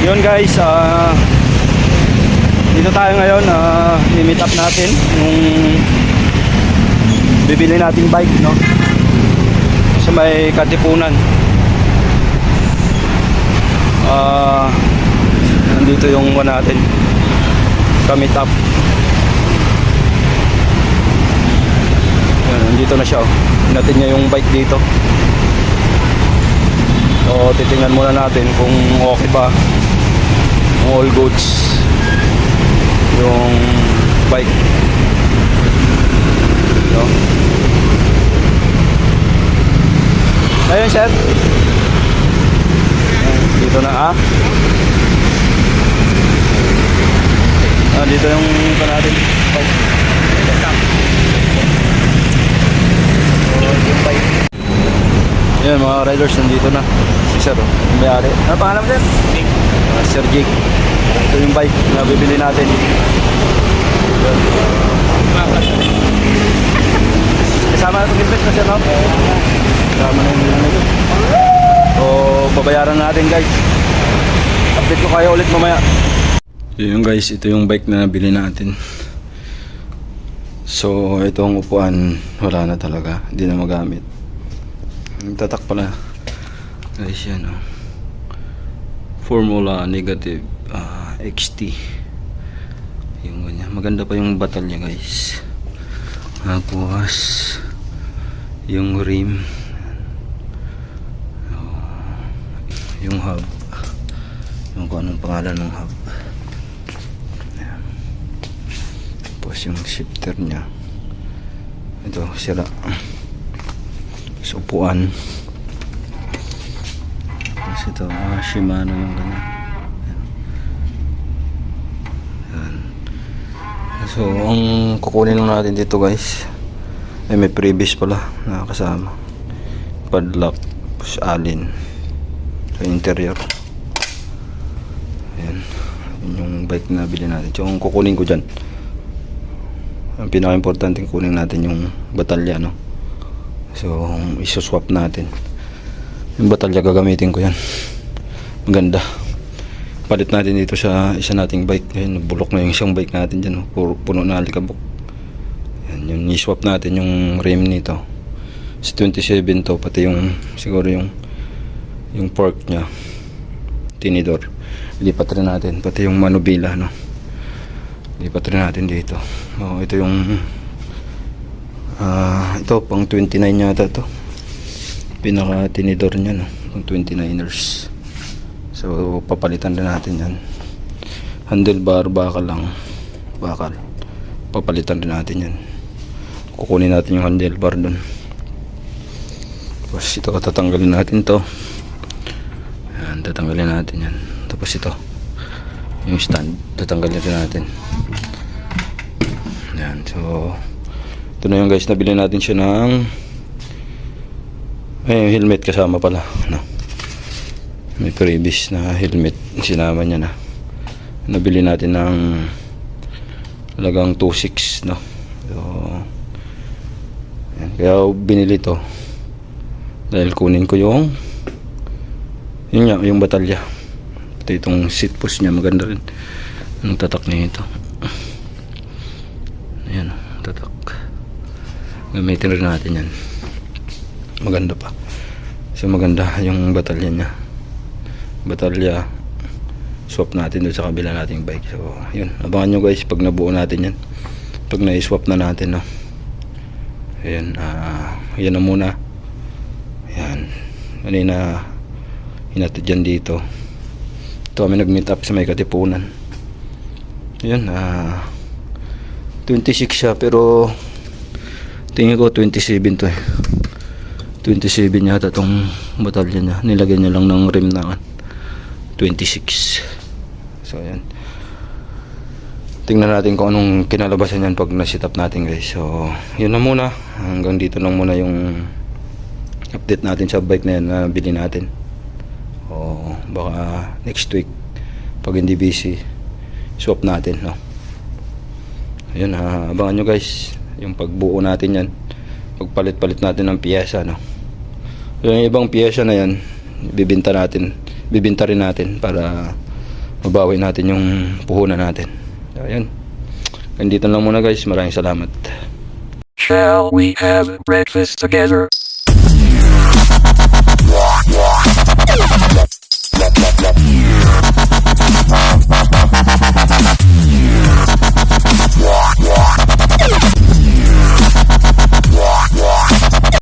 Yun guys, ah dito tayo ngayon, uh, i-meet up natin yung bibili nating bike, no? Sa may Katipunan. Ah, nandito yung one natin. Ka-meet up. Yan, nandito na siya, oh. Natin niya yung bike dito. So, titingnan muna natin kung okay ba all goods. Yung bike. No? ayun sir. Dito na ah. Ah dito yung ito natin. Bike yung bike Ayan mga riders nandito na. Si sir oh, yung may-ari. Ano pangalan mo sir? Ah, Sir Jake ito yung bike na bibili natin. Kasama na itong invest na sir no? kasama na yung nito. So babayaran natin guys. Update ko kayo ulit mamaya. Yun guys. Ito yung bike na nabili natin. So itong upuan. Wala na talaga. Hindi na magamit. Tatak pala. Guys yan oh. Formula negative XT yung ganyan. Maganda pa yung batalya guys. Tapos yung rim. Oh, yung hub. Yung kung anong pangalan ng hub. Tapos yung shifter nya ito sira. Sa upuan. Tapos ito, ah, Shimano yung ganyan. So, ang kukunin lang natin dito guys, ay may previous pala na kasama. Padlock, tapos alin sa interior. Ayan. Yun yung bike na bili natin. So, ang kukunin ko dyan, ang pinaka-importante kunin natin yung batalya, no? So, isuswap natin. Yung batalya gagamitin ko yan. Maganda. Palit natin dito sa isa nating bike. Ayun, bulok na yung isang bike natin dyan. Puro, puno na alikabok. Yan, yun, i-swap natin yung rim nito. Sa 27 to, pati yung, siguro yung, yung fork niya. Tinidor. Lipat rin natin. Pati yung manubila, no. Lipat rin natin dito. Oh, ito yung, ah, ito, pang 29 yata to pinaka tinidor niya no pang 29ers so papalitan din natin yan. Handlebar bakal lang. Bakal. Papalitan din natin yan. Kukunin natin yung handlebar dun. Tapos ito tatanggalin natin to. Yan tatanggalin natin yan. Tapos ito. Yung stand tatanggalin din natin. Yan so ito na yung guys. Nabili natin siya ng yung helmet kasama pala. No? May previous na helmet. Sinama niya na. Nabili natin ng talagang 2.6 no. So, yan. Kaya binili to. Dahil kunin ko yung yun nga, yung batalya. Pati itong seat post niya maganda rin. Anong tatak niya ito? Ayan, tatak. Gamitin rin natin yan maganda pa so maganda yung batalya niya batalya. Swap natin doon sa kabila nating bike. So yun. Abangan nyo guys pag nabuo natin yan. Pag na-swap na natin no? Ayan ah yan na muna. Ayan. Kanina hinatid dyan dito. Ito kami nag meet up sa may katipunan. Yun ah 26 siya pero tingin ko 27 to eh. 27 yata tong batalya niya. Nilagyan niya lang ng rim na 26. So, ayan. Tingnan natin kung anong kinalabasan yan pag na-sit up natin guys. So, yun na muna. Hanggang dito lang muna yung update natin sa bike na yan na bili natin. O baka next week pag hindi busy swap natin no. Ayun ha, abangan nyo guys yung pagbuo natin yan pagpalit-palit natin ng piyesa no yung ibang piyesa na yan bibinta natin bibinta rin natin para mabawi natin yung puhunan natin. So, ayun. Nandito lang muna guys. Maraming salamat. Shall we have breakfast together?